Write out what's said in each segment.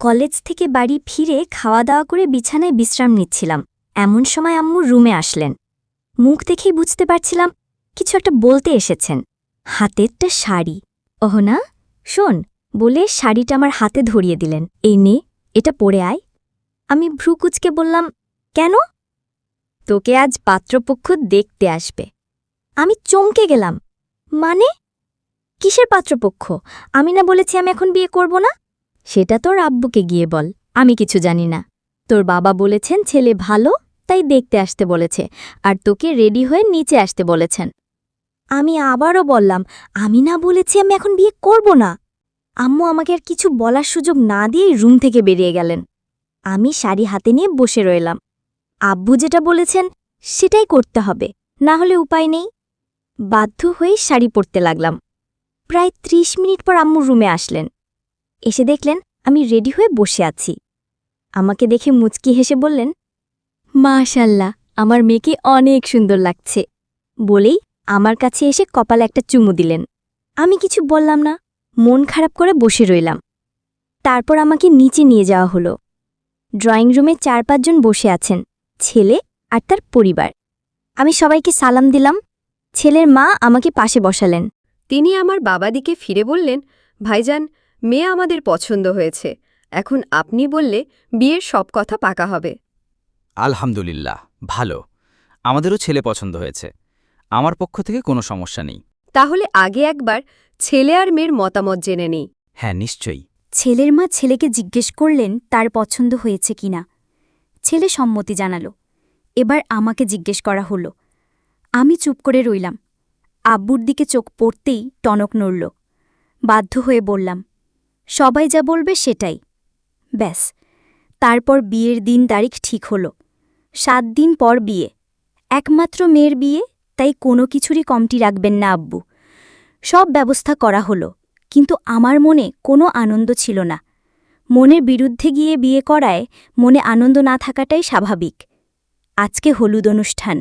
College থেকে বাড়ি ফিরে খাওয়া দাওয়া করে বিছানায় বিশ্রাম নিচ্ছিলাম। এমন সময় আম্মু রুমে আসলেন। মুখ দেখেই বুঝতে পারছিলাম কিছু একটা বলতে এসেছেন। হাতেরটা শাড়ি। ওহ না, শোন, বলে শাড়িটা আমার হাতে ধরিয়ে দিলেন। এই নে, এটা পরে আয়। আমি ভ্রুকুচকে বললাম, কেন? তোকে আজ পাত্রপক্ষ দেখতে আসবে। আমি চমকে গেলাম। মানে? কিসের পাত্রপক্ষ? আমি না বলেছি আমি এখন বিয়ে করব না? সেটা তোর আব্বুকে গিয়ে বল, আমি কিছু জানি না। তোর বাবা বলেছেন ছেলে ভালো, তাই দেখতে আসতে বলেছে, আর তোকে রেডি হয়ে নিচে আসতে বলেছেন। আমি আবারও বললাম, আমি না বলেছি আমি এখন বিয়ে করব না। আম্মু আমাকে আর কিছু বলার সুযোগ না দিয়েই রুম থেকে বেরিয়ে গেলেন। আমি শাড়ি হাতে নিয়ে বসে রইলাম। আব্বু যেটা বলেছেন, সেটাই করতে হবে, না হলে উপায় নেই। বাধ্য হয়ে শাড়ি পরতে লাগলাম। প্রায় ত্রিশ মিনিট পর আম্মু রুমে আসলেন। এসে দেখলেন, আমি রেডি হয়ে বসে আছি। আমাকে দেখে মুচকি হেসে বললেন, মাশাল্লাহ, আমার মেয়েকে অনেক সুন্দর লাগছে। বলেই আমার কাছে এসে কপালে একটা চুমু দিলেন। আমি কিছু বললাম না, মন খারাপ করে বসে রইলাম। তারপর আমাকে নিচে নিয়ে যাওয়া হলো। ড্রয়িং রুমে চার পাঁচজন বসে আছেন, ছেলে আর তার পরিবার। আমি সবাইকে সালাম দিলাম। ছেলের মা আমাকে পাশে বসালেন। তিনি আমার বাবাদিকে ফিরে বললেন, ভাইজান মেয়ে আমাদের পছন্দ হয়েছে। এখন আপনি বললে বিয়ের সব কথা পাকা হবে। আলহামদুলিল্লাহ ভালো। আমাদেরও ছেলে পছন্দ হয়েছে। আমার পক্ষ থেকে কোনো সমস্যা নেই। তাহলে আগে একবার ছেলে আর মেয়ের মতামত জেনে নেই। হ্যাঁ নিশ্চয়ই। ছেলের মা ছেলেকে জিজ্ঞেস করলেন তার পছন্দ হয়েছে কিনা ছেলে সম্মতি জানালো। এবার আমাকে জিজ্ঞেস করা হলো। আমি চুপ করে রইলাম। আব্বুর দিকে চোখ পড়তেই টনক নড়ল। বাধ্য হয়ে বললাম সবাই যা বলবে সেটাই। ব্যাস, তারপর বিয়ের দিন তারিখ ঠিক হল। সাত দিন পর বিয়ে। একমাত্র মেয়ের বিয়ে, তাই কোনো কিছুরই কমটি রাখবেন না আব্বু। সব ব্যবস্থা করা হলো, কিন্তু আমার মনে কোনো আনন্দ ছিল না। মনের বিরুদ্ধে গিয়ে বিয়ে করায় মনে আনন্দ না থাকাটাই স্বাভাবিক। আজকে হলুদ অনুষ্ঠান।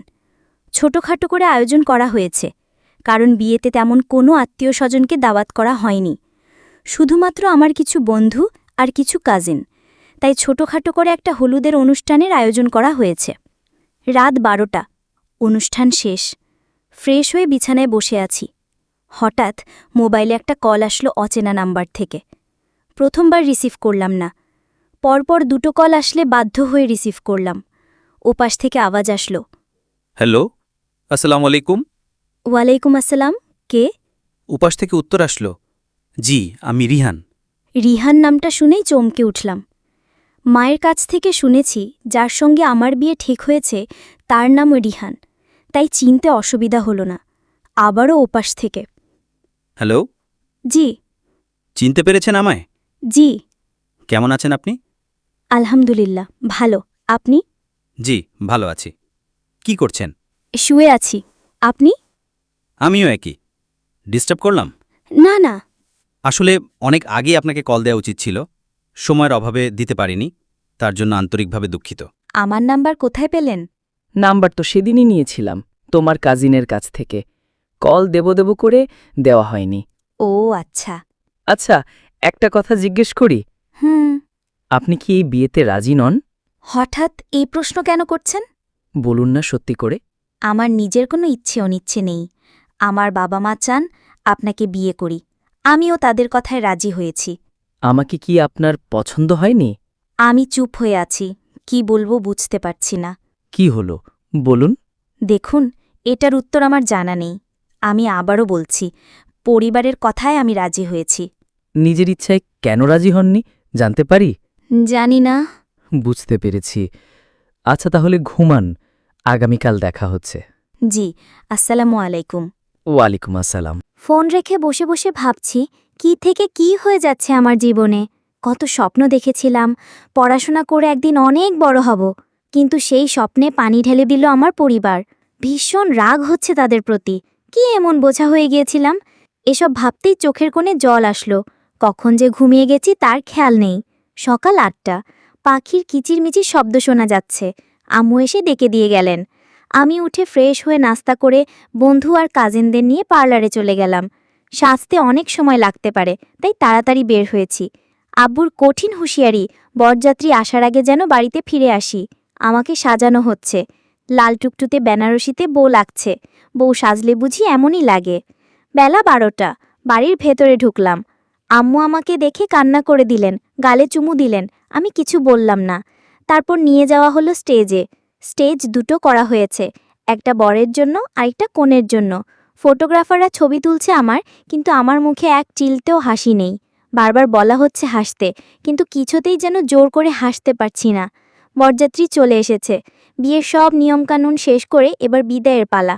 ছোটখাটো করে আয়োজন করা হয়েছে, কারণ বিয়েতে তেমন কোনো আত্মীয় স্বজনকে দাওয়াত করা হয়নি। শুধুমাত্র আমার কিছু বন্ধু আর কিছু কাজিন তাই ছোটখাটো করে একটা হলুদের অনুষ্ঠানের আয়োজন করা হয়েছে। রাত বারোটা। অনুষ্ঠান শেষ। ফ্রেশ হয়ে বিছানায় বসে আছি। হঠাৎ মোবাইলে একটা কল আসলো অচেনা নাম্বার থেকে। প্রথমবার রিসিভ করলাম না। পরপর দুটো কল আসলে বাধ্য হয়ে রিসিভ করলাম। ওপাশ থেকে আওয়াজ আসলো। হ্যালো আসসালামু আলাইকুম। ওয়ালাইকুম আসসালাম। কে? উপাস থেকে উত্তর আসলো। জি আমি রিহান। রিহান নামটা শুনেই চমকে উঠলাম। মায়ের কাছ থেকে শুনেছি যার সঙ্গে আমার বিয়ে ঠিক হয়েছে তার নাম রিহান। তাই চিনতে অসুবিধা হলো না। আবারও ওপাশ থেকে। হ্যালো? জি। চিনতে পেরেছেন আমায়? জি। কেমন আছেন আপনি? আলহামদুলিল্লাহ ভালো। আপনি? জি ভালো আছি। কি করছেন? শুয়ে আছি। আপনি? আমিও একই। ডিস্টার্ব করলাম? না না। আসলে অনেক আগে আপনাকে কল দেওয়া উচিত ছিল। সময়ের অভাবে দিতে পারিনি তার জন্য আন্তরিকভাবে দুঃখিত। আমার নাম্বার কোথায় পেলেন? নাম্বার তো সেদিনই নিয়েছিলাম তোমার কাজিনের কাছ থেকে। কল দেব দেব করে দেওয়া হয়নি। ও আচ্ছা। আচ্ছা একটা কথা জিজ্ঞেস করি। হুম। আপনি কি এই বিয়েতে রাজি নন? হঠাৎ এই প্রশ্ন কেন করছেন? বলুন না সত্যি করে। আমার নিজের কোনো ইচ্ছে অনিচ্ছে নেই। আমার বাবা মা চান আপনাকে বিয়ে করি। আমিও তাদের কথায় রাজি হয়েছি। আমাকে কি আপনার পছন্দ হয়নি? আমি চুপ হয়ে আছি কি বলব বুঝতে পারছি না। কি হলো? বলুন। দেখুন এটার উত্তর আমার জানা নেই। আমি আবারও বলছি পরিবারের কথায় আমি রাজি হয়েছি। নিজের ইচ্ছায় কেন রাজি হননি? জানতে পারি? জানি না। বুঝতে পেরেছি। আচ্ছা তাহলে ঘুমান। আগামীকাল দেখা হচ্ছে। জি আসসালামু আলাইকুম। ওয়ালাইকুম আসসালাম। ফোন রেখে বসে বসে ভাবছি, কি থেকে কি হয়ে যাচ্ছে আমার জীবনে। কত স্বপ্ন দেখেছিলাম, পড়াশোনা করে একদিন অনেক বড় হব, কিন্তু সেই স্বপ্নে পানি ঢেলে দিল আমার পরিবার। ভীষণ রাগ হচ্ছে তাদের প্রতি। কি এমন বোঝা হয়ে গিয়েছিলাম? এসব ভাবতেই চোখের কোণে জল আসলো। কখন যে ঘুমিয়ে গেছি তার খেয়াল নেই। সকাল আটটা। পাখির কিচিরমিচির শব্দ শোনা যাচ্ছে। আম্মু এসে ডেকে দিয়ে গেলেন। আমি উঠে ফ্রেশ হয়ে নাস্তা করে বন্ধু আর কাজিনদের নিয়ে পার্লারে চলে গেলাম। সাজতে অনেক সময় লাগতে পারে, তাই তাড়াতাড়ি বের হয়েছি। আব্বুর কঠিন হুঁশিয়ারি, বরযাত্রী আসার আগে যেন বাড়িতে ফিরে আসি। আমাকে সাজানো হচ্ছে। লাল টুকটুতে বেনারসিতে বউ লাগছে। বউ সাজলে বুঝি এমনই লাগে। বেলা বারোটা, বাড়ির ভেতরে ঢুকলাম। আম্মু আমাকে দেখে কান্না করে দিলেন, গালে চুমু দিলেন, আমি কিছু বললাম না। তারপর নিয়ে যাওয়া হলো স্টেজে। স্টেজ দুটো করা হয়েছে, একটা বরের জন্য, আরেকটা কোণের জন্য। ফটোগ্রাফাররা ছবি তুলছে আমার, কিন্তু আমার মুখে এক চিলতেও হাসি নেই। বারবার বলা হচ্ছে হাসতে, কিন্তু কিছুতেই যেন জোর করে হাসতে পারছি না। বরযাত্রী চলে এসেছে। বিয়ের সব নিয়মকানুন শেষ করে এবার বিদায়ের পালা।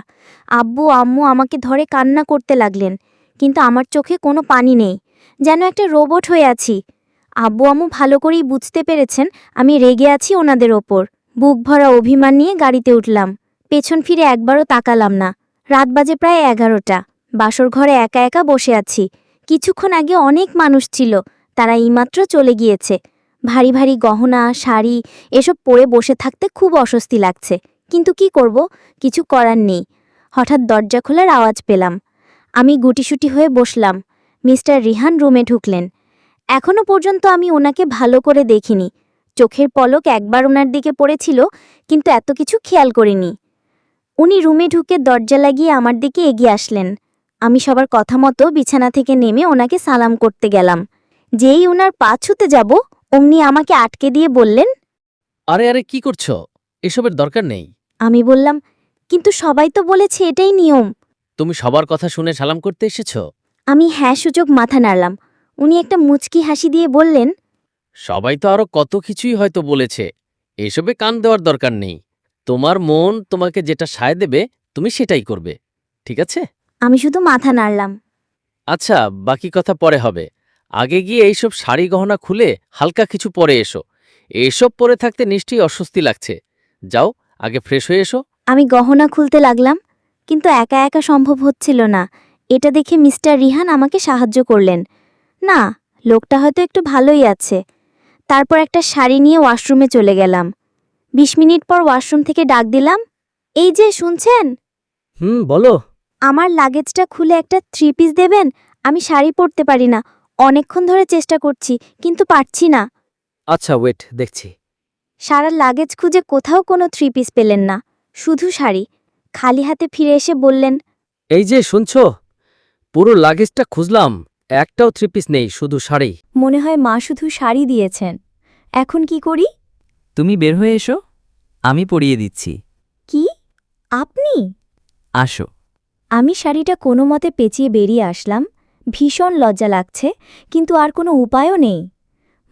আব্বু, আম্মু আমাকে ধরে কান্না করতে লাগলেন, কিন্তু আমার চোখে কোনো পানি নেই। যেন একটা রোবট হয়ে আছি। আব্বু, আম্মু ভালো করেই বুঝতে পেরেছেন, আমি রেগে আছি ওনাদের ওপর। বুক ভরা অভিমান নিয়ে গাড়িতে উঠলাম। পেছন ফিরে একবারও তাকালাম না। রাত বাজে প্রায় এগারোটা। বাসর ঘরে একা একা বসে আছি। কিছুক্ষণ আগে অনেক মানুষ ছিল। তারা এইমাত্র চলে গিয়েছে। ভারী ভারী গহনা, শাড়ি, এসব পরে বসে থাকতে খুব অস্বস্তি লাগছে। কিন্তু কি করব? কিছু করার নেই। হঠাৎ দরজা খোলার আওয়াজ পেলাম। আমি গুটিসুটি হয়ে বসলাম। মিস্টার রিহান রুমে ঢুকলেন। এখনও পর্যন্ত আমি ওনাকে ভালো করে দেখিনি। চোখের পলক একবার ওনার দিকে পড়েছিল কিন্তু এত কিছু খেয়াল করিনি। উনি রুমে ঢুকে দরজা লাগিয়ে আমার দিকে এগিয়ে আসলেন। আমি সবার কথা মতো বিছানা থেকে নেমে ওনাকে সালাম করতে গেলাম। যেই ওনার পা ছুতে যাব অমনি আমাকে আটকে দিয়ে বললেন? আরে আরে কি করছ? এসবের দরকার নেই। আমি বললাম কিন্তু সবাই তো বলেছে এটাই নিয়ম। তুমি সবার কথা শুনে সালাম করতে এসেছ? আমি হ্যাঁ সূচক মাথা নাড়লাম। উনি একটা মুচকি হাসি দিয়ে বললেন সবাই তো আরও কত কিছুই হয়তো বলেছে। এসবে কান দেওয়ার দরকার নেই। তোমার মন তোমাকে যেটা সায় দেবে তুমি সেটাই করবে। ঠিক আছে? আমি শুধু মাথা নাড়লাম। আচ্ছা বাকি কথা পরে হবে। আগে গিয়ে এইসব শাড়ি গহনা খুলে হালকা কিছু পরে এসো। এসব পরে থাকতে নিশ্চয়ই অস্বস্তি লাগছে। যাও আগে ফ্রেশ হয়ে এসো। আমি গহনা খুলতে লাগলাম কিন্তু একা একা সম্ভব হচ্ছিল না। এটা দেখে মিস্টার রিহান আমাকে সাহায্য করলেন। না লোকটা হয়তো একটু ভালোই আছে। তারপর একটা শাড়ি নিয়ে ওয়াশরুমে চলে গেলাম। বিশ মিনিট পর ওয়াশরুম থেকে ডাক দিলাম এই যে শুনছেন? হুম বলো। আমার লাগেজটা খুলে একটা থ্রি পিস দেবেন? আমি শাড়ি পরতে পারি না। অনেকক্ষণ ধরে চেষ্টা করছি কিন্তু পারছি না। আচ্ছা ওয়েট দেখছি। সারা লাগেজ খুঁজে কোথাও কোনো থ্রি পিস পেলেন না শুধু শাড়ি। খালি হাতে ফিরে এসে বললেন এই যে শুনছ? পুরো লাগেজটা খুঁজলাম। একটাও থ্রি পিস নেই শুধু শাড়ি। মনে হয় মা শুধু শাড়ি দিয়েছেন। এখন কি করি? তুমি বের হয়ে এসো আমি পরিয়ে দিচ্ছি। কি? আপনি? আসো। আমি শাড়িটা কোনো মতে পেঁচিয়ে বেরিয়ে আসলাম। ভীষণ লজ্জা লাগছে কিন্তু আর কোনো উপায়ও নেই।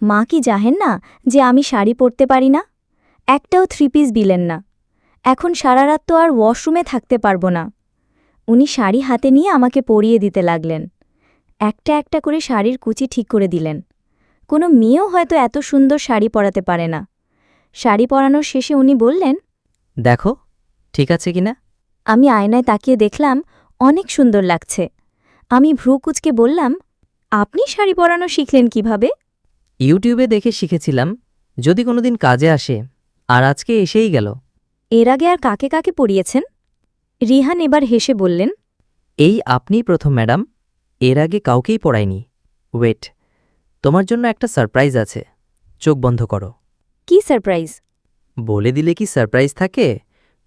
মা কি জাহেন না যে আমি শাড়ি পরতে পারি না? একটাও থ্রি পিস দিলেন না। এখন সারা রাত তো আর ওয়াশরুমে থাকতে পারব না। উনি শাড়ি হাতে নিয়ে আমাকে পরিয়ে দিতে লাগলেন। একটা একটা করে শাড়ির কুচি ঠিক করে দিলেন। কোনো মেয়েও হয়তো এত সুন্দর শাড়ি পরাতে পারে না। শাড়ি পরানোর শেষে উনি বললেন দেখো ঠিক আছে কিনা আমি আয়নায় তাকিয়ে দেখলাম অনেক সুন্দর লাগছে। আমি ভ্রু কুচকে বললাম আপনি শাড়ি পরানো শিখলেন কীভাবে? ইউটিউবে দেখে শিখেছিলাম যদি কোনোদিন কাজে আসে আর আজকে এসেই গেল। এর আগে আর কাকে কাকে পরিয়েছেন? রিহান এবার হেসে বললেন এই আপনিই প্রথম ম্যাডাম। এর আগে কাউকেই পড়ায়নি। ওয়েট তোমার জন্য একটা সারপ্রাইজ আছে। চোখ বন্ধ করো। কি সারপ্রাইজ? বলে দিলে কি সারপ্রাইজ থাকে?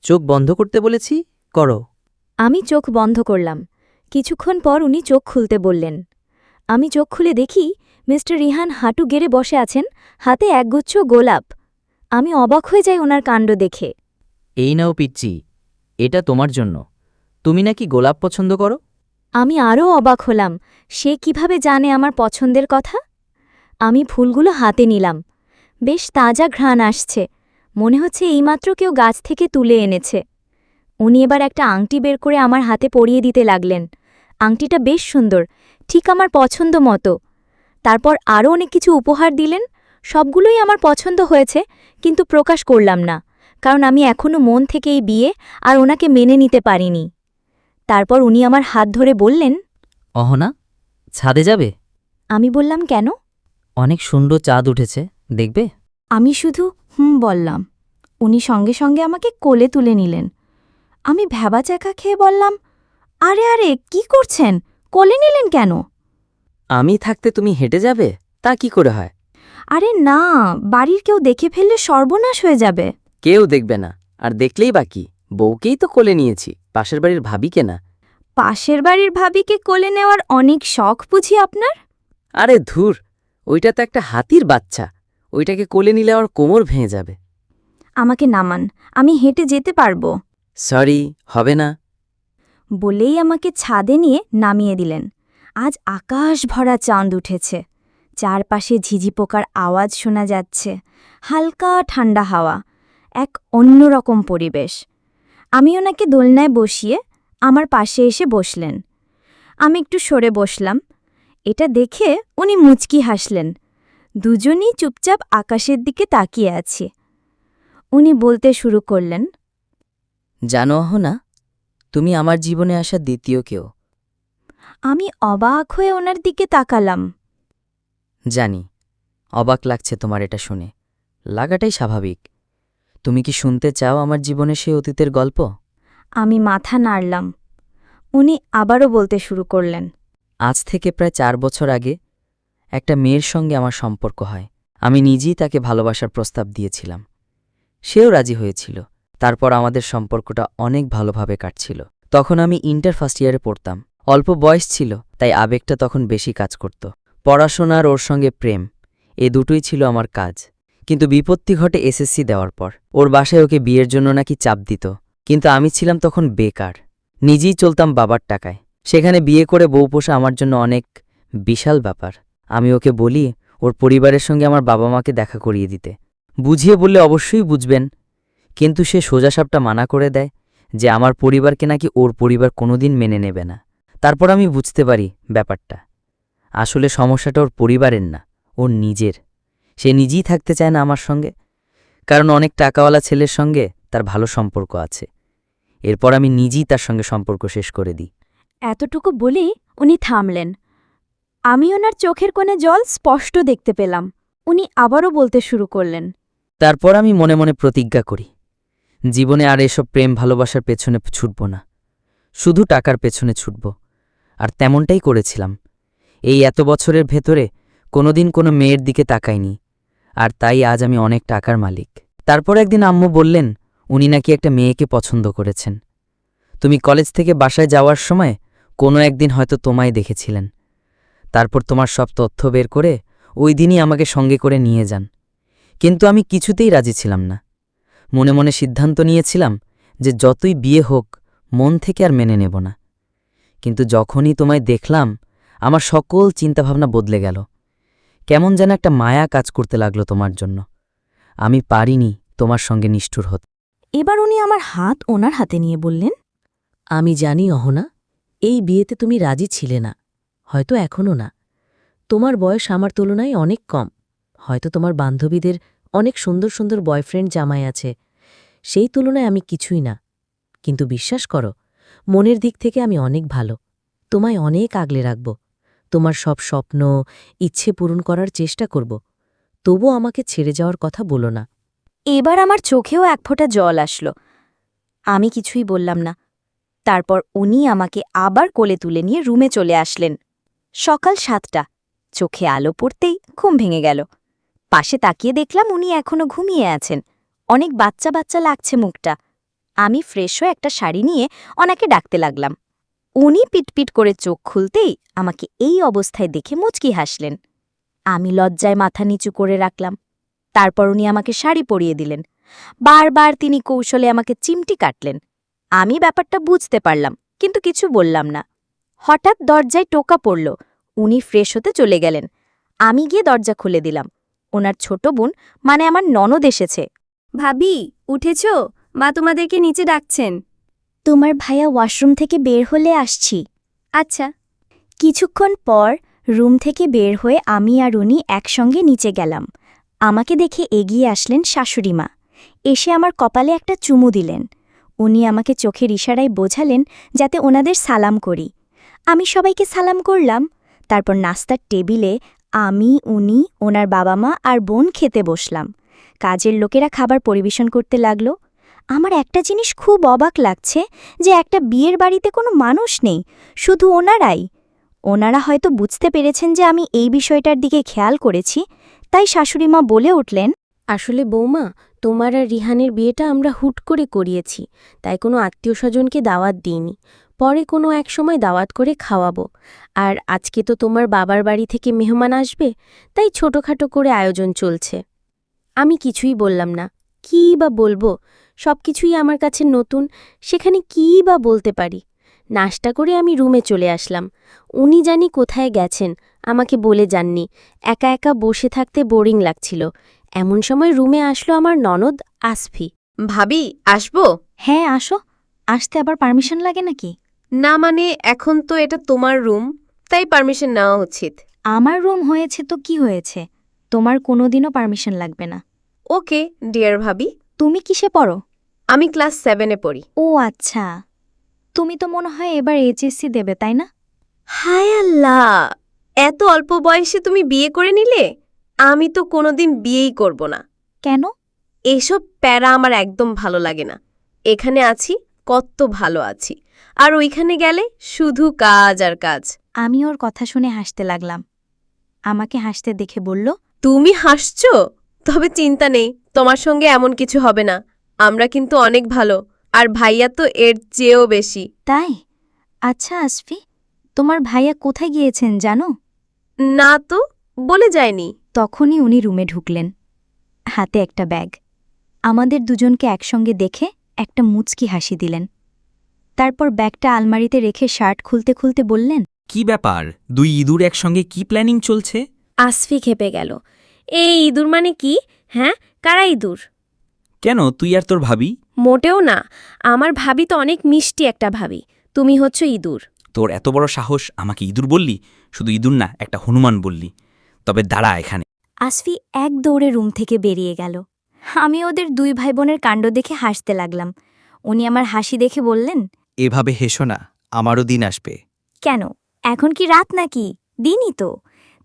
চোখ বন্ধ করতে বলেছি? করো। আমি চোখ বন্ধ করলাম। কিছুক্ষণ পর উনি চোখ খুলতে বললেন আমি চোখ খুলে দেখি মিস্টার রিহান হাঁটু গেড়ে বসে আছেন হাতে একগুচ্ছ গোলাপ। আমি অবাক হয়ে যাই ওনার কাণ্ড দেখে। এই নাও পিচ্চি এটা তোমার জন্য। তুমি নাকি গোলাপ পছন্দ করো? আমি আরও অবাক হলাম, সে কীভাবে জানে আমার পছন্দের কথা? আমি ফুলগুলো হাতে নিলাম। বেশ তাজা ঘ্রাণ আসছে। মনে হচ্ছে এইমাত্র কেউ গাছ থেকে তুলে এনেছে। উনি এবার একটা আংটি বের করে আমার হাতে পরিয়ে দিতে লাগলেন। আংটিটা বেশ সুন্দর, ঠিক আমার পছন্দ মতো। তারপর আরও অনেক কিছু উপহার দিলেন। সবগুলোই আমার পছন্দ হয়েছে, কিন্তু প্রকাশ করলাম না, কারণ আমি এখনও মন থেকে এই বিয়ে আর ওনাকে মেনে নিতে পারিনি। তারপর উনি আমার হাত ধরে বললেন অহনা ছাদে যাবে? আমি বললাম কেন? অনেক সুন্দর চাঁদ উঠেছে দেখবে? আমি শুধু হুম বললাম। উনি সঙ্গে সঙ্গে আমাকে কোলে তুলে নিলেন। আমি ভ্যাবাচাকা খেয়ে বললাম আরে আরে কি করছেন? কোলে নিলেন কেন? আমি থাকতে তুমি হেঁটে যাবে? তা কি করে হয়? আরে না বাড়ির কেউ দেখে ফেললে সর্বনাশ হয়ে যাবে। কেউ দেখবে না আর দেখলেই বাকি বউকেই তো কোলে নিয়েছি। পাশের বাড়ির ভাবিকে না? পাশের বাড়ির ভাবিকে কোলে নেওয়ার অনেক শখ বুঝি আপনার? আরে ধুর ওইটা তো একটা হাতির বাচ্চা। ওইটাকে কোলে নিলে আর কোমর ভেঙে যাবে। আমাকে নামান আমি হেঁটে যেতে পারব। সরি হবে না। বলেই আমাকে ছাদে নিয়ে নামিয়ে দিলেন। আজ আকাশ ভরা চাঁদ উঠেছে। চারপাশে ঝিঝি পোকার আওয়াজ শোনা যাচ্ছে। হালকা ঠান্ডা হাওয়া। এক অন্যরকম পরিবেশ। আমি ওনাকে দোলনায় বসিয়ে আমার পাশে এসে বসলেন। আমি একটু সরে বসলাম। এটা দেখে উনি মুচকি হাসলেন। দুজনই চুপচাপ আকাশের দিকে তাকিয়ে আছি। উনি বলতে শুরু করলেন জানো না তুমি আমার জীবনে আসা দ্বিতীয় কেউ। আমি অবাক হয়ে ওনার দিকে তাকালাম। জানি অবাক লাগছে তোমার এটা শুনে। লাগাটাই স্বাভাবিক। তুমি কি শুনতে চাও আমার জীবনে সেই অতীতের গল্প? আমি মাথা নাড়লাম। উনি আবারও বলতে শুরু করলেন। আজ থেকে প্রায় চার বছর আগে একটা মেয়ের সঙ্গে আমার সম্পর্ক হয়। আমি নিজেই তাকে ভালোবাসার প্রস্তাব দিয়েছিলাম। সেও রাজি হয়েছিল। তারপর আমাদের সম্পর্কটা অনেক ভালোভাবে কাটছিল। তখন আমি ইন্টার ফার্স্ট ইয়ারে পড়তাম। অল্প বয়স ছিল তাই আবেগটা তখন বেশি কাজ করত। পড়াশোনার ওর সঙ্গে প্রেম এ দুটোই ছিল আমার কাজ। কিন্তু বিপত্তি ঘটে এসএসসি দেওয়ার পর। ওর বাসায় ওকে বিয়ের জন্য নাকি চাপ দিত। কিন্তু আমি ছিলাম তখন বেকার। নিজেই চলতাম বাবার টাকায়। সেখানে বিয়ে করে বউ পোষা আমার জন্য অনেক বিশাল ব্যাপার। আমি ওকে বলি, ওর পরিবারের সঙ্গে আমার বাবা মাকে দেখা করিয়ে দিতে। বুঝিয়ে বললে অবশ্যই বুঝবেন। কিন্তু সে সোজাসাপটা মানা করে দেয় যে আমার পরিবারকে নাকি ওর পরিবার কোনোদিন মেনে নেবে না। তারপর আমি বুঝতে পারি ব্যাপারটা। আসলে সমস্যাটা ওর পরিবারের না, ওর নিজের। সে নিজেই থাকতে চায় না আমার সঙ্গে। কারণ অনেক টাকাওয়ালা ছেলের সঙ্গে তার ভালো সম্পর্ক আছে। এরপর আমি নিজেই তার সঙ্গে সম্পর্ক শেষ করে দিই। এতটুকু বলেই উনি থামলেন। আমি ওনার চোখের কোণে জল স্পষ্ট দেখতে পেলাম। উনি আবারও বলতে শুরু করলেন। তারপর আমি মনে মনে প্রতিজ্ঞা করি। জীবনে আর এসব প্রেম ভালোবাসার পেছনে ছুটব না। শুধু টাকার পেছনে ছুটব। আর তেমনটাই করেছিলাম। এই এত বছরের ভেতরে কোনোদিন কোনো মেয়ের দিকে তাকাইনি। আর তাই আজ আমি অনেক টাকার মালিক। তারপর একদিন আম্মু বললেন, উনি নাকি একটা মেয়েকে পছন্দ করেছেন। তুমি কলেজ থেকে বাসায় যাওয়ার সময় কোনো একদিন হয়তো তোমায় দেখেছিলেন। তারপর তোমার সব তথ্য বের করে ওই দিনই আমাকে সঙ্গে করে নিয়ে যান। কিন্তু আমি কিছুতেই রাজি ছিলাম না। মনে মনে সিদ্ধান্ত নিয়েছিলাম যে যতই বিয়ে হোক, মন থেকে আর মেনে নেব না। কিন্তু যখনই তোমায় দেখলাম, আমার সকল চিন্তাভাবনা বদলে গেল। কেমন যেন একটা মায়া কাজ করতে লাগল তোমার জন্য। আমি পারিনি তোমার সঙ্গে নিষ্ঠুর হতে। এবার উনি আমার হাত ওনার হাতে নিয়ে বললেন আমি জানি অহনা এই বিয়েতে তুমি রাজি ছিলে না হয়তো এখনও না। তোমার বয়স আমার তুলনায় অনেক কম হয়তো তোমার বান্ধবীদের অনেক সুন্দর সুন্দর বয়ফ্রেন্ড জামাই আছে সেই তুলনায় আমি কিছুই না। কিন্তু বিশ্বাস করো মনের দিক থেকে আমি অনেক ভালো তোমায় অনেক আগলে রাখব। তোমার সব স্বপ্ন, ইচ্ছে পূরণ করার চেষ্টা করব। তবু আমাকে ছেড়ে যাওয়ার কথা বলো না। এবার আমার চোখেও এক ফোঁটা জল আসলো। আমি কিছুই বললাম না। তারপর উনি আমাকে আবার কোলে তুলে নিয়ে রুমে চলে আসলেন। সকাল সাতটা। চোখে আলো পড়তেই ঘুম ভেঙে গেল। পাশে তাকিয়ে দেখলাম উনি এখনও ঘুমিয়ে আছেন। অনেক বাচ্চা বাচ্চা লাগছে মুখটা। আমি ফ্রেশ হয়ে একটা শাড়ি নিয়ে ওনাকে ডাকতে লাগলাম। উনি পিটপিট করে চোখ খুলতেই আমাকে এই অবস্থায় দেখে মুচকি হাসলেন। আমি লজ্জায় মাথা নিচু করে রাখলাম। তারপর উনি আমাকে শাড়ি পরিয়ে দিলেন। বারবার তিনি কৌশলে আমাকে চিমটি কাটলেন। আমি ব্যাপারটা বুঝতে পারলাম, কিন্তু কিছু বললাম না। হঠাৎ দরজায় টোকা পড়ল। উনি ফ্রেশ হতে চলে গেলেন। আমি গিয়ে দরজা খুলে দিলাম। ওনার ছোট বোন মানে আমার ননদ এসেছে। ভাবি, উঠেছ? মা তোমাদেরকে নিচে ডাকছেন। তোমার ভাইয়া ওয়াশরুম থেকে বের হলে আসছি। আচ্ছা। কিছুক্ষণ পর রুম থেকে বের হয়ে আমি আর উনি একসঙ্গে নিচে গেলাম। আমাকে দেখে এগিয়ে আসলেন শাশুড়িমা। এসে আমার কপালে একটা চুমু দিলেন। উনি আমাকে চোখের ইশারায় বোঝালেন যাতে ওনাদের সালাম করি। আমি সবাইকে সালাম করলাম। তারপর নাস্তার টেবিলে আমি, উনি, ওনার বাবা মা আর বোন খেতে বসলাম। কাজের লোকেরা খাবার পরিবেশন করতে লাগল। আমার একটা জিনিস খুব অবাক লাগছে যে একটা বিয়ের বাড়িতে কোনো মানুষ নেই, শুধু ওনারাই। ওনারা হয়তো বুঝতে পেরেছেন যে আমি এই বিষয়টার দিকে খেয়াল করেছি, তাই শাশুড়িমা বলে উঠলেন, আসলে বৌমা, তোমার আর রিহানের বিয়েটা আমরা হুট করে করিয়েছি, তাই কোনো আত্মীয় স্বজনকে দাওয়াত দিইনি। পরে কোনো এক সময় দাওয়াত করে খাওয়াবো। আর আজকে তো তোমার বাবার বাড়ি থেকে মেহমান আসবে, তাই ছোটখাটো করে আয়োজন চলছে। আমি কিছুই বললাম না। কী বা বলব? সব কিছুই আমার কাছে নতুন সেখানে কী বা বলতে পারি? নাশটা করে আমি রুমে চলে আসলাম। উনি জানি কোথায় গেছেন আমাকে বলে যাননি। একা একা বসে থাকতে বোরিং লাগছিল। এমন সময় রুমে আসলো আমার ননদ আসফি। ভাবি আসব? হ্যাঁ আসো। আসতে আবার পারমিশন লাগে নাকি? না মানে এখন তো এটা তোমার রুম তাই পারমিশন নেওয়া উচিত। আমার রুম হয়েছে তো কি হয়েছে? তোমার কোনোদিনও পারমিশন লাগবে না। ওকে ডিয়ার ভাবি। তুমি কিসে পড়ো? আমি ক্লাস সেভেনে পড়ি। ও আচ্ছা। তুমি তো মনে হয় এবার এইচএসসি দেবে তাই না? হায় আল্লাহ! এত অল্প বয়সে তুমি বিয়ে করে নিলে? আমি তো কোনোদিন বিয়েই করব না। কেন? এসব প্যারা আমার একদম ভালো লাগে না। এখানে আছি কত ভালো আছি। আর ওইখানে গেলে শুধু কাজ আর কাজ। আমি ওর কথা শুনে হাসতে লাগলাম। আমাকে হাসতে দেখে বলল তুমি হাসছ? তবে চিন্তা নেই। তোমার সঙ্গে এমন কিছু হবে না। আমরা কিন্তু অনেক ভালো আর ভাইয়া তো এর চেয়েও বেশি। তাই? আচ্ছা আসফি তোমার ভাইয়া কোথায় গিয়েছেন জানো? না তো বলে যায়নি। তখনই উনি রুমে ঢুকলেন। হাতে একটা ব্যাগ। আমাদের দুজনকে একসঙ্গে দেখে একটা মুচকি হাসি দিলেন। তারপর ব্যাগটা আলমারিতে রেখে শার্ট খুলতে খুলতে বললেন কি ব্যাপার? দুই ইঁদুর একসঙ্গে কি প্ল্যানিং চলছে? আসফি খেপে গেল। এই ইঁদুর মানে কি? হ্যাঁ? কারা ইঁদুর কেন? তুই আর তোর ভাবি? মোটেও না। আমার ভাবি তো অনেক মিষ্টি একটা ভাবি। তুমি হচ্ছ ইঁদুর। তোর এত বড় সাহস আমাকে ইঁদুর বললি? শুধু ইঁদুর না একটা হনুমান বললি। তবে দাঁড়া এখানে। আসফি এক দৌড়ে রুম থেকে বেরিয়ে গেল। আমি ওদের দুই ভাই বোনের কাণ্ড দেখে হাসতে লাগলাম। উনি আমার হাসি দেখে বললেন এভাবে হেসো না আমারও দিন আসবে। কেন? এখন কি রাত নাকি? দিনই তো।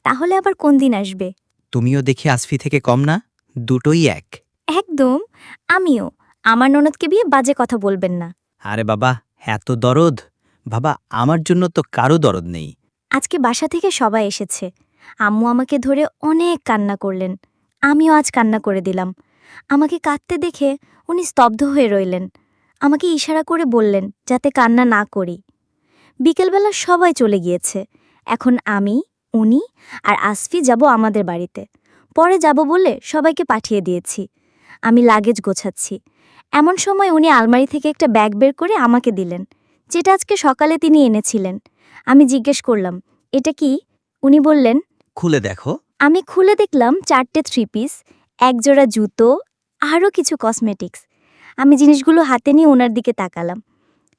তাহলে আবার কোন দিন আসবে? তুমিও দেখি আসফি থেকে কম না? দুটোই এক। একদম আমিও। আমার ননদকে বিয়ে বাজে কথা বলবেন না। আরে বাবা এত দরদ। বাবা আমার জন্য তো কারও দরদ নেই। আজকে বাসা থেকে সবাই এসেছে। আম্মু আমাকে ধরে অনেক কান্না করলেন। আমিও আজ কান্না করে দিলাম। আমাকে কাঁদতে দেখে উনি স্তব্ধ হয়ে রইলেন। আমাকে ইশারা করে বললেন যাতে কান্না না করি। বিকেলবেলা সবাই চলে গিয়েছে। এখন আমি উনি আর আসফি যাব আমাদের বাড়িতে। পরে যাব বলে সবাইকে পাঠিয়ে দিয়েছি। আমি লাগেজ গোছাচ্ছি। এমন সময় উনি আলমারি থেকে একটা ব্যাগ বের করে আমাকে দিলেন যেটা আজকে সকালে তিনি এনেছিলেন। আমি জিজ্ঞেস করলাম এটা কি? উনি বললেন খুলে দেখো। আমি খুলে দেখলাম চারটে থ্রি পিস একজোড়া জুতো আরও কিছু কসমেটিক্স। আমি জিনিসগুলো হাতে নিয়ে ওনার দিকে তাকালাম।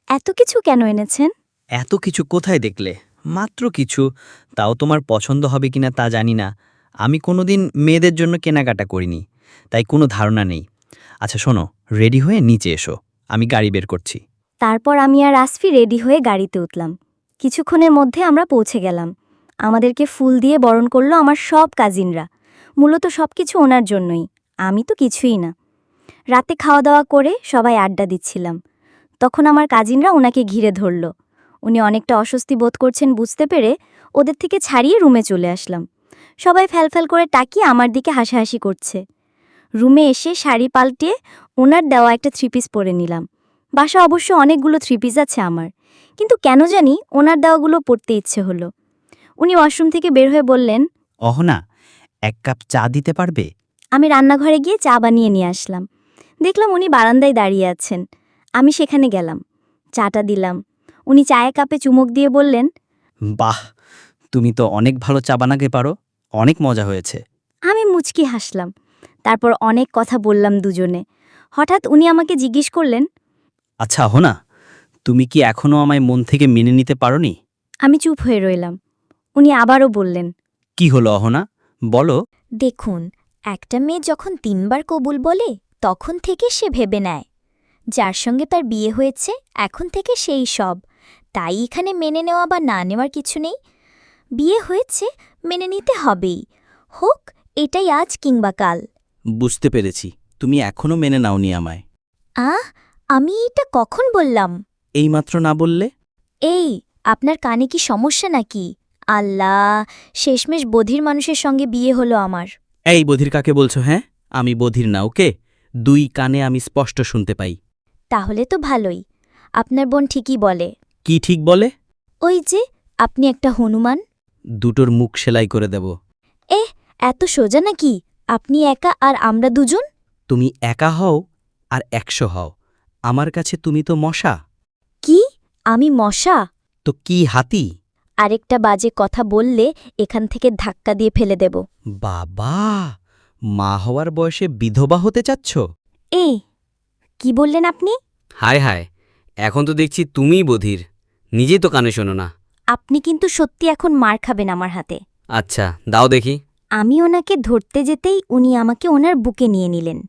এত কিছু কেন এনেছেন? এত কিছু কোথায় দেখলে? মাত্র কিছু। তাও তোমার পছন্দ হবে কিনা তা জানি না। আমি কোনোদিন মেয়েদের জন্য কেনাকাটা করিনি, তাই কোনো ধারণা নেই। আচ্ছা শোনো, রেডি হয়ে নিচে এসো, আমি গাড়ি বের করছি। তারপর আমি আর আসফি রেডি হয়ে গাড়িতে উঠলাম। কিছুক্ষণের মধ্যে আমরা পৌঁছে গেলাম। আমাদেরকে ফুল দিয়ে বরণ করল আমার সব কাজিনরা। মূলত সব কিছু ওনার জন্যই, আমি তো কিছুই না। রাতে খাওয়া দাওয়া করে সবাই আড্ডা দিচ্ছিলাম। তখন আমার কাজিনরা ওনাকে ঘিরে ধরল। উনি অনেকটা অস্বস্তি বোধ করছেন বুঝতে পেরে ওদের থেকে ছাড়িয়ে রুমে চলে আসলাম। সবাই ফ্যালফ্যাল করে তাকিয়ে আমার দিকে হাসাহাসি করছে। রুমে এসে শাড়ি পাল্টিয়ে ওনার দেওয়া একটা থ্রি পিস পরে নিলাম। বাসা অবশ্য অনেকগুলো থ্রি পিস আছে আমার। কিন্তু কেন জানি ওনার দেওয়াগুলো পড়তে ইচ্ছে হলো। উনি ওয়াশরুম থেকে বের হয়ে বললেন অহনা এক কাপ চা দিতে পারবে? আমি রান্নাঘরে গিয়ে চা বানিয়ে নিয়ে আসলাম। দেখলাম উনি বারান্দায় দাঁড়িয়ে আছেন। আমি সেখানে গেলাম। চাটা দিলাম। উনি চায়ে কাপে চুমুক দিয়ে বললেন বাহ তুমি তো অনেক ভালো চা বানাতে পারো। অনেক মজা হয়েছে। আমি মুচকি হাসলাম। তারপর অনেক কথা বললাম দুজনে। হঠাৎ উনি আমাকে জিজ্ঞেস করলেন আচ্ছা হোনা তুমি কি এখনও আমায় মন থেকে মেনে নিতে পারোনি? আমি চুপ হয়ে রইলাম। উনি আবারও বললেন কি হলো অহনা? বলো। দেখুন একটা মেয়ে যখন তিনবার কবুল বলে তখন থেকে সে ভেবে নেয়। যার সঙ্গে তার বিয়ে হয়েছে এখন থেকে সেই সব। তাই এখানে মেনে নেওয়া বা না নেওয়ার কিছু নেই। বিয়ে হয়েছে মেনে নিতে হবেই। হোক এটাই আজ কিংবা কাল। বুঝতে পেরেছি। তুমি এখনও মেনে নাওনি আমায়। আহ আমি এটা কখন বললাম? এইমাত্র না বললে? এই আপনার কানে কি সমস্যা নাকি? আল্লাহ শেষমেশ বধির মানুষের সঙ্গে বিয়ে হলো আমার। এই বধির কাকে বলছো হ্যাঁ? আমি বধির না ওকে? দুই কানে আমি স্পষ্ট শুনতে পাই। তাহলে তো ভালোই। আপনার বোন ঠিকই বলে। কি ঠিক বলে? ওই যে আপনি একটা হনুমান। দুটোর মুখ সেলাই করে দেব। এ এত সোজা নাকি? আপনি একা আর আমরা দুজন? তুমি একা হও আর একশো হও। আমার কাছে তুমি তো মশা। কি? আমি মশা? তো কি হাতি? আরেকটা বাজে কথা বললে এখান থেকে ধাক্কা দিয়ে ফেলে দেব। বাবা মা হওয়ার বয়সে বিধবা হতে চাচ্ছ? এ কি বললেন আপনি? হায় হায় এখন তো দেখছি তুমিই বধির। নিজেই তো কানে শোনো না। আপনি কিন্তু সত্যি এখন মার খাবেন আমার হাতে। আচ্ছা দাও দেখি। আমি ওনাকে ধরতে যেতেই উনি আমাকে ওনার বুকে নিয়ে নিলেন।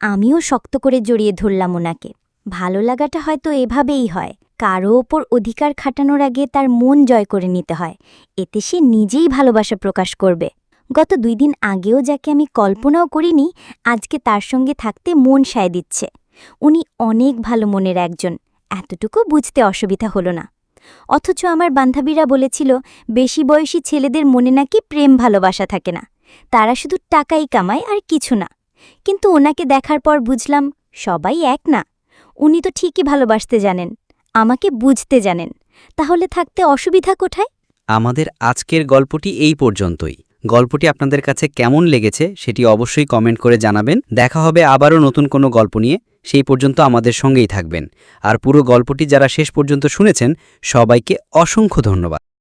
আমিও শক্ত করে জড়িয়ে ধরলাম ওনাকে। ভালো লাগাটা হয়তো এভাবেই হয়। কারও ওপর অধিকার খাটানোর আগে তার মন জয় করে নিতে হয়। এতে সে নিজেই ভালোবাসা প্রকাশ করবে। গত দুই দিন আগেও যাকে আমি কল্পনাও করিনি আজকে তার সঙ্গে থাকতে মন সায় দিচ্ছে। উনি অনেক ভালো মনের একজন। এতটুকু বুঝতে অসুবিধা হলো না। অথচ আমার বান্ধবীরা বলেছিল, বেশি বয়সী ছেলেদের মনে নাকি প্রেম ভালোবাসা থাকে না। তারা শুধু টাকাই কামায় আর কিছু না। কিন্তু ওনাকে দেখার পর বুঝলাম, সবাই এক না। উনি তো ঠিকই ভালোবাসতে জানেন, আমাকে বুঝতে জানেন। তাহলে থাকতে অসুবিধা কোথায়? আমাদের আজকের গল্পটি এই পর্যন্তই। গল্পটি আপনাদের কাছে কেমন লেগেছে সেটি অবশ্যই কমেন্ট করে জানাবেন। দেখা হবে আবারও নতুন কোনো গল্প নিয়ে। সেই পর্যন্ত আমাদের সঙ্গেই থাকবেন। আর পুরো গল্পটি যারা শেষ পর্যন্ত শুনেছেন, সবাইকে অসংখ্য ধন্যবাদ।